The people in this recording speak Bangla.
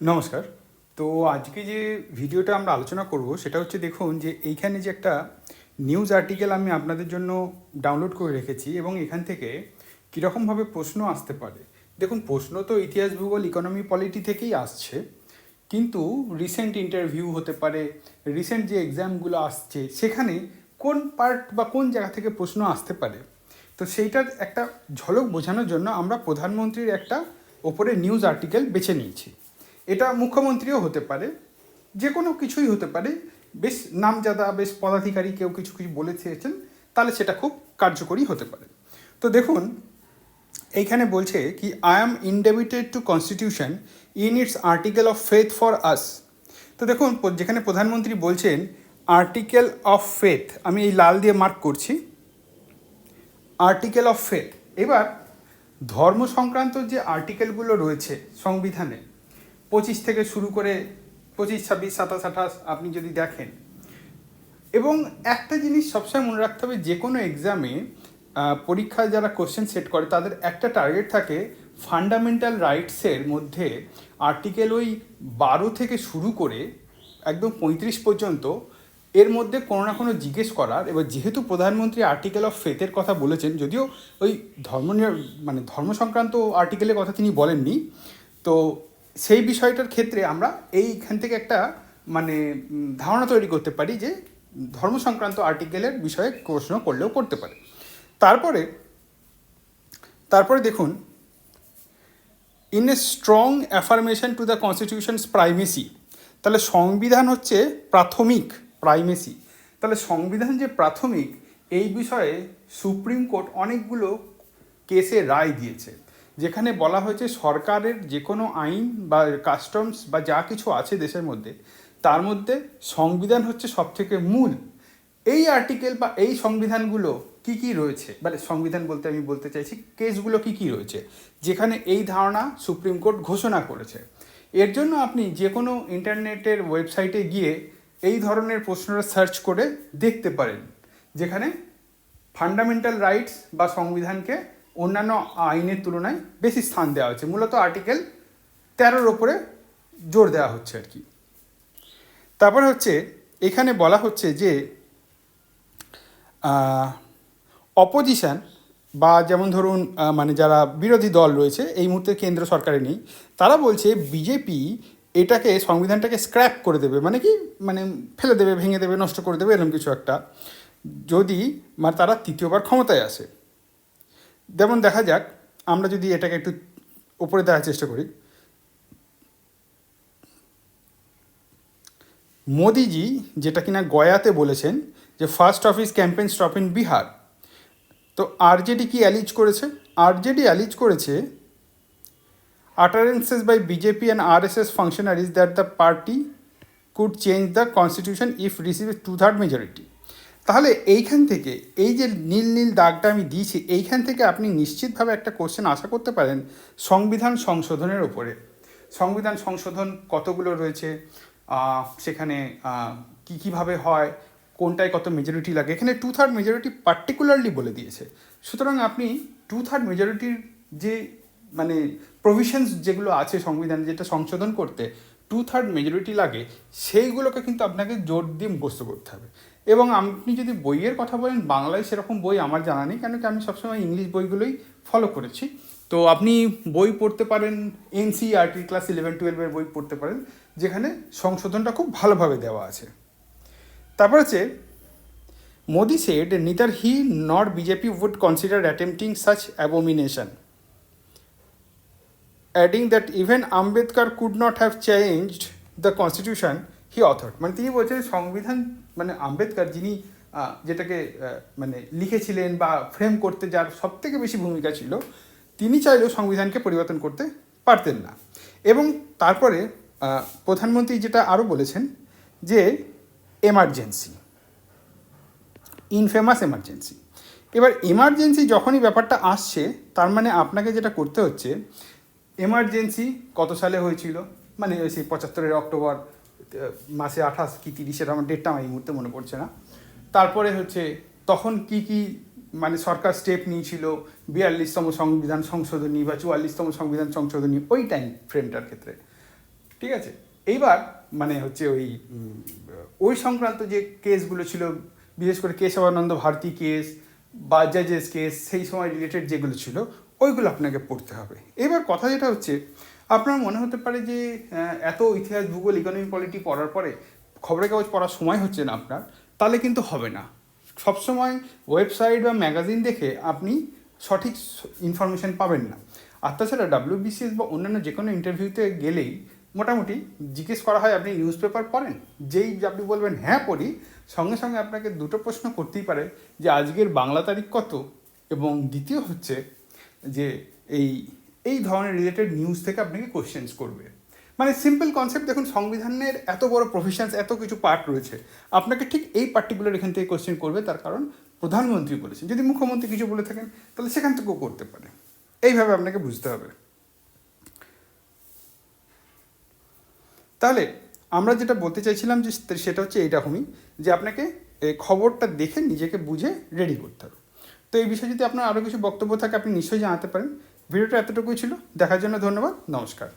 নমস্কার। তো আজকে যে ভিডিওটা আমরা আলোচনা করব, সেটা হচ্ছে দেখুন যে এইখানে যে একটা নিউজ আর্টিকেল আমি আপনাদের জন্য ডাউনলোড করে রেখেছি এবং এখান থেকে কীরকমভাবে প্রশ্ন আসতে পারে। দেখুন, প্রশ্ন তো ইতিহাস, ভূগোল ইকোনমি পলিটি থেকেই আসছে। কিন্তু রিসেন্ট ইন্টারভিউ হতে পারে রিসেন্ট যে এক্সামগুলো আসছে, সেখানে কোন পার্ট বা কোন জায়গা থেকে প্রশ্ন আসতে পারে, তো সেইটার একটা ঝলক বোঝানোর জন্য আমরা প্রধানমন্ত্রীর একটা ওপরে নিউজ আর্টিকেল বেছে নিয়েছি। এটা মুখ্যমন্ত্রীও হতে পারে যে কোনো কিছুই হতে পারে। বেশ নামজাদা, বেশ পদাধিকারী কেউ কিছু কিছু বলে চেয়েছেন, তাহলে সেটা খুব কার্যকরী হতে পারে। তো দেখুন, এইখানে বলছে কি I am indebted to constitution in its article of faith for us তো দেখুন যেখানে প্রধানমন্ত্রী বলছেন আর্টিকেল অফ ফেথ আমি এই লাল দিয়ে মার্ক করছি। আর্টিকেল অফ ফেথ এবার ধর্ম সংক্রান্ত যে আর্টিকেলগুলো রয়েছে সংবিধানে পঁচিশ থেকে শুরু করে পঁচিশ, ছাব্বিশ, সাতাশ, আঠাশ আপনি যদি দেখেন। এবং একটা জিনিস সবসময় মনে রাখতে হবে, যে কোনো এক্সামে পরীক্ষায় যারা কোশ্চেন সেট করে, তাদের একটা টার্গেট থাকে ফান্ডামেন্টাল রাইটসের মধ্যে আর্টিকেল ওই বারো থেকে শুরু করে, একদম পঁয়ত্রিশ পর্যন্ত, এর মধ্যে কোনো না কোনো জিজ্ঞেস করার। এবার যেহেতু প্রধানমন্ত্রী আর্টিকেল অফ ফেথের কথা বলেছেন, যদিও ওই ধর্ম মানে ধর্ম সংক্রান্ত আর্টিকেলের কথা তিনি বলেননি, তো সেই বিষয়টার ক্ষেত্রে আমরা এইখান থেকে একটা মানে ধারণা তৈরি করতে পারি যে ধর্ম সংক্রান্ত আর্টিকেলের বিষয়ে প্রশ্ন করলেও করতে পারে। তারপরে তারপরে দেখুন in a strong affirmation to the constitution's primacy তাহলে সংবিধান হচ্ছে প্রাথমিক প্রাইমেসি তাহলে সংবিধান যে প্রাথমিক, এই বিষয়ে সুপ্রিম কোর্ট অনেকগুলো কেসে রায় দিয়েছে। যেখানে বলা হয়েছে সরকারের যে কোনো আইন বা কাস্টমস বা যা কিছু আছে দেশের মধ্যে, তার মধ্যে সংবিধান হচ্ছে সবথেকে মূল। এই আর্টিকেল বা এই সংবিধানগুলো কি কি রয়েছে? মানে সংবিধান বলতে আমি বলতে চাইছি কেসগুলো কি কি রয়েছে? যেখানে এই ধারণা সুপ্রিম কোর্ট ঘোষণা করেছে। এর জন্য আপনি যে কোনো ইন্টারনেটের ওয়েবসাইটে গিয়ে এই ধরনের প্রশ্নটা সার্চ করে দেখতে পারেন। যেখানে ফান্ডামেন্টাল রাইটস বা সংবিধানকে অন্যান্য আইনের তুলনায় বেশি স্থান দেওয়া হচ্ছে মূলত আর্টিকেল তেরোর ওপরে জোর দেওয়া হচ্ছে আর কি। তারপরে হচ্ছে, এখানে বলা হচ্ছে যে অপোজিশন বা যেমন ধরুন মানে যারা বিরোধী দল রয়েছে, এই মুহূর্তে কেন্দ্র সরকারে নেই, তারা বলছে বিজেপি এটাকে, সংবিধানটাকে স্ক্র্যাপ করে দেবে। মানে কি? মানে ফেলে দেবে, ভেঙে দেবে, নষ্ট করে দেবে, এরকম কিছু একটা। যদি মানে তারা তৃতীয়বার ক্ষমতায় আসে। যেমন দেখা যাক, আমরা যদি এটাকে একটু উপরে দেওয়ার চেষ্টা করি। মোদিজি যেটা কিনা গয়াতে বলেছেন যে first office campaign stop in Bihar তো আরজেডি কি অ্যালিজ করেছে? আরজেডি অ্যালিজ করেছে, utterances by BJP and RSS functionaries that the party could change the constitution if receive two third majority তাহলে এইখান থেকে, এই যে নীল নীল দাগটা আমি দিয়েছি, এইখান থেকে আপনি নিশ্চিতভাবে একটা কোশ্চেন আশা করতে পারেন সংবিধান সংশোধনের ওপরে সংবিধান সংশোধন কতগুলো রয়েছে? সেখানে কি কীভাবে হয়? কোনটায় কত মেজরিটি লাগে? এখানে টু থার্ড মেজরিটি পার্টিকুলারলি বলে দিয়েছে। সুতরাং আপনি টু থার্ড মেজরিটির যে মানে প্রভিশনস যেগুলো আছে সংবিধানে যেটা সংশোধন করতে টু থার্ড মেজরিটি লাগে, সেইগুলোকে কিন্তু আপনাকে জোর দিয়ে মুখস্থ করতে হবে। এবং আপনি যদি বইয়ের কথা বলেন, বাংলায় সেরকম বই আমার জানা নেই কেন কি আমি সবসময় ইংলিশ বইগুলোই ফলো করেছি। তো আপনি বই পড়তে পারেন এনসিআরটি ক্লাস ইলেভেন টুয়েলভের বই পড়তে পারেন, যেখানে সংশোধনটা খুব ভালোভাবে দেওয়া আছে। তারপর হচ্ছে, Modi said neither he not BJP would consider attempting such abomination adding that even Ambedkar could not have changed the constitution he authored মানে তিনি বলছেন সংবিধান মানে আম্বেদকর যিনি যেটাকে মানে লিখেছিলেন বা ফ্রেম করতে যার সব থেকে বেশি ভূমিকা ছিল, তিনি চাইলেও সংবিধানকে পরিবর্তন করতে পারতেন না। এবং তারপরে প্রধানমন্ত্রী যেটা আরও বলেছেন যে এমার্জেন্সি ইনফেমাস এমার্জেন্সি এবার এমার্জেন্সি যখনই ব্যাপারটা আসছে, তার মানে আপনাকে যেটা করতে হচ্ছে এমার্জেন্সি কত সালে হয়েছিল? মানে সেই পঁচাত্তরের অক্টোবর মাসে আঠাশ কি তিরিশের আমার ডেটটা আমার এই মুহূর্তে মনে পড়ছে না। তারপরে হচ্ছে, তখন কি কি মানে সরকার স্টেপ নিয়েছিল, বিয়াল্লিশতম সংবিধান সংশোধনী বা চুয়াল্লিশতম সংবিধান সংশোধনী, ওই টাইম ফ্রেমটার ক্ষেত্রে। ঠিক আছে? এইবার মানে হচ্ছে ওই ওই সংক্রান্ত যে কেসগুলো ছিল, বিশেষ করে কেশবানন্দ ভারতী কেস বাজাজেস কেস সেই সময় রিলেটেড যেগুলো ছিল, ওইগুলো আপনাকে পড়তে হবে। এবার কথা যেটা হচ্ছে আপনার মনে হতে পারে যে এত ইতিহাস ভূগোল ইকোনমি পলিটি পড়ার পরে খবরের কাগজ পড়ার সময় হচ্ছে না আপনার, তাহলে কিন্তু হবে না। সবসময় ওয়েবসাইট বা ম্যাগাজিন দেখে আপনি সঠিক ইনফরমেশন পাবেন না। আর তাছাড়া ডাব্লিউবিসিএস বা অন্যান্য যে কোনো ইন্টারভিউতে গেলেই মোটামুটি জিজ্ঞেস করা হয়, আপনি নিউজ পেপার পড়েন? যেই আপনি বলবেন হ্যাঁ পড়ি। সঙ্গে সঙ্গে আপনাকে দুটো প্রশ্ন করতেই পারে যে, আজকের বাংলা তারিখ কত? এবং দ্বিতীয় হচ্ছে যে, এই এই ধরনের রিলেটেড নিউজ থেকে আপনাকে কোশ্চেন্স করবে। মানে সিম্পল কনসেপ্ট দেখুন, সংবিধানের এত বড় প্রফেশনস এত কিছু পার্ট রয়েছে। আপনাকে ঠিক এই পার্টিকুলার এখান থেকে কোশ্চেন করবে, তার কারণ প্রধানমন্ত্রী বলেছেন। যদি মুখ্যমন্ত্রী কিছু বলে থাকেন, তাহলে সেখান থেকেও করতে পারে। এইভাবে আপনাকে বুঝতে হবে। তাহলে, আমরা যেটা বলতে চাইছিলাম যে সেটা হচ্ছে এইরকমই যে আপনাকে খবরটা দেখে নিজেকে বুঝে রেডি করতে হবে। তো এই বিষয়ে যদি আপনার আরও কিছু বক্তব্য থাকে, আপনি নিশ্চয়ই জানাতে পারেন। ভিডিওটা এতটুকুই ছিল। দেখার জন্য ধন্যবাদ। নমস্কার।